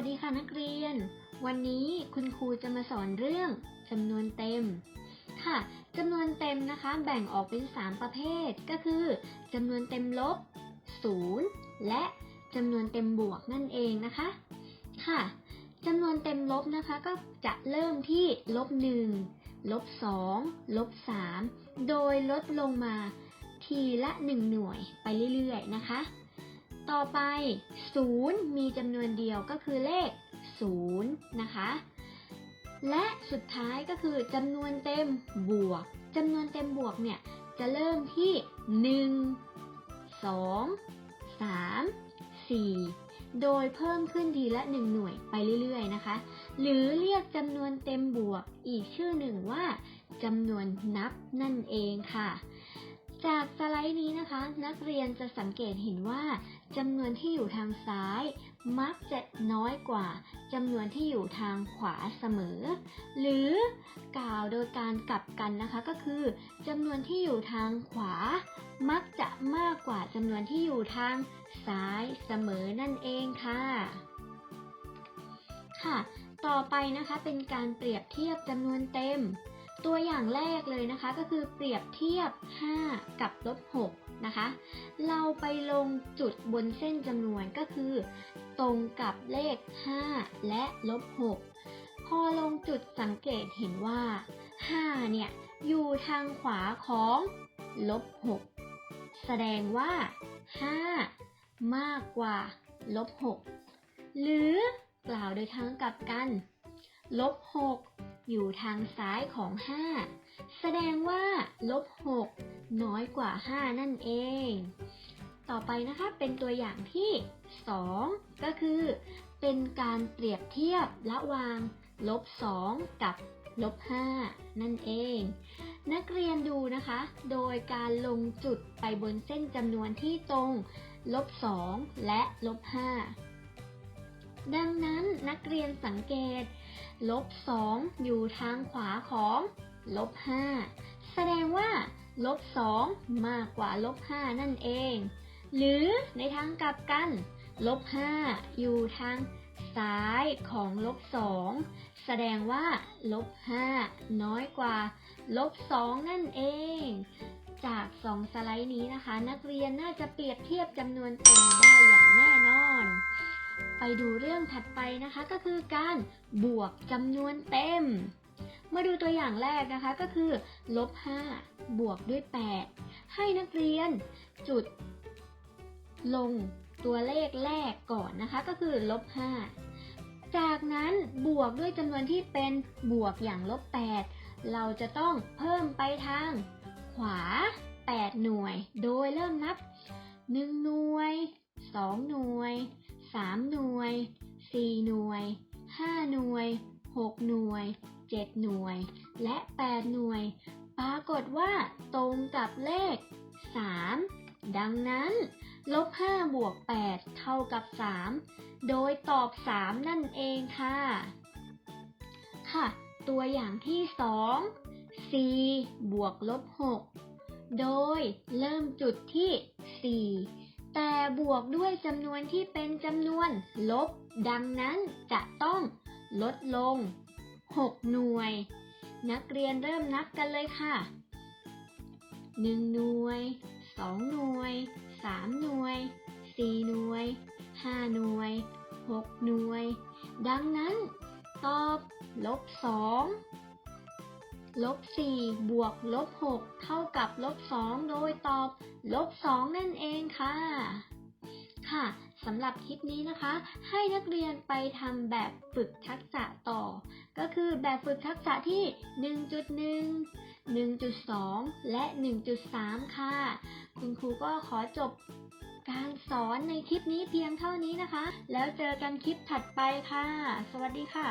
วัสดีค่ะนักเรียน วันนี้คุณครูจะมาสอนเรื่องจำนวนเต็ม ค่ะจำนวนเต็มนะคะ แบ่งออกเป็น 3 ประเภท ก็คือจำนวนเต็มลบ 0 และจำนวนเต็มบวกนั่นเองนะคะ ค่ะจำนวนเต็มลบนะคะ ก็จะเริ่มที่ลบ1ลบ2ลบ3โดยลดลงมาทีละ 1 หน่วยไปเรื่อยๆนะคะ ต่อไป 0 มีจำนวนเดียวก็คือเลข 0 นะคะ และสุดท้ายก็คือจำนวนเต็มบวกจำนวนเต็มบวกเนี่ย จะเริ่มที่ 1 2 3 4โดยเพิ่มขึ้นทีละ 1 หน่วยไปเรื่อยๆนะคะ หรือเรียกจำนวนเต็มบวกอีกชื่อหนึ่งว่าจำนวนนับนั่นเองค่ะ จากสไลด์นี้นะคะ นักเรียนจะสังเกตเห็นว่าจำนวนที่อยู่ทางซ้าย มักจะน้อยกว่าจำนวนที่อยู่ทางขวาเสมอ หรือกล่าวโดยการกลับกันนะคะก็คือจำนวนที่อยู่ทางขวา มักจะมากกว่าจำนวนที่อยู่ทางซ้ายเสมอนั่นเองค่ะ ค่ะ ต่อไปนะคะเป็นการเปรียบเทียบจำนวนเต็ม ตัวอย่างแรกเลยนะคะก็คือเปรียบเทียบ 5 กับลบ6นะคะ เราไปลงจุดบนเส้นจำนวนก็คือ ตรงกับเลข 5 และลบ6พอลงจุดสังเกตเห็นว่า 5 เนี่ย อยู่ทางขวาของลบ6แสดงว่า 5 มากกว่าลบ6หรือกล่าวโดยทางกลับกันลบ6 อยู่ทางซ้ายของ 5 แสดงว่าลบ 6 น้อยกว่า 5 นั่นเอง ต่อไปนะคะ เป็นตัวอย่างที่ 2 ก็คือ เป็นการเปรียบเทียบระหว่างลบ 2 กับลบ 5 นั่นเอง นักเรียนดูนะคะ โดยการลงจุดไปบนเส้นจำนวนที่ตรงลบ 2 และลบ 5 ดังนั้นนักเรียนสังเกต ลบ2อยู่ทางขวาของลบ5แสดงว่าลบ2มากกว่าลบ5นั่นเอง หรือในทางกลับกันลบ5อยู่ทางซ้ายของลบ2แสดงว่าลบ5น้อยกว่าลบ2นั่นเอง จากสองสไลด์นี้นะคะ นักเรียนน่าจะเปรียบเทียบจำนวนเต็มได้อย่างแน่นอน ไปดูเรื่องถัดไปนะคะก็คือการบวกจำนวนเต็ม มาดูตัวอย่างแรกนะคะก็คือลบ5บวกด้วย 8 ให้นักเรียนจุด ลงตัวเลขแรกก่อนนะคะก็คือลบ5จากนั้นบวกด้วยจำนวนที่เป็นบวกอย่างลบ 8 เราจะต้องเพิ่มไปทาง ขวา 8 หน่วย โดยเริ่มนับ 1 หน่วย 2 หน่วย 3 หน่วย 4 หน่วย 5 หน่วย 6 หน่วย 7 หน่วย และ 8 หน่วย ปรากฏว่าตรงกับเลข 3 ดังนั้นลบ5บวก 8 เท่ากับ 3 โดยตอบ 3 นั่นเองค่ะ ค่ะ ตัวอย่างที่ 2 4 บวกลบ 6 โดยเริ่มจุดที่ 4 แต่บวกด้วยจำนวนที่เป็นจำนวนลบ ดังนั้นจะต้องลดลง 6 หน่วย นักเรียนเริ่มนับกันเลยค่ะ 1 หน่วย 2 หน่วย 3 หน่วย 4 หน่วย 5 หน่วย 6 หน่วย ดังนั้น ตอบ ลบ 2 ลบ4บวกลบ6เท่ากับลบ2โดยตอบลบ2นั่นเองค่ะ ค่ะสำหรับคลิปนี้นะคะ ให้นักเรียนไปทำแบบฝึกทักษะต่อ ก็คือแบบฝึกทักษะที่ 1.1 1.2 และ 1.3 ค่ะ คุณครูก็ขอจบการสอนในคลิปนี้เพียงเท่านี้นะคะ แล้วเจอกันคลิปถัดไปค่ะ สวัสดีค่ะ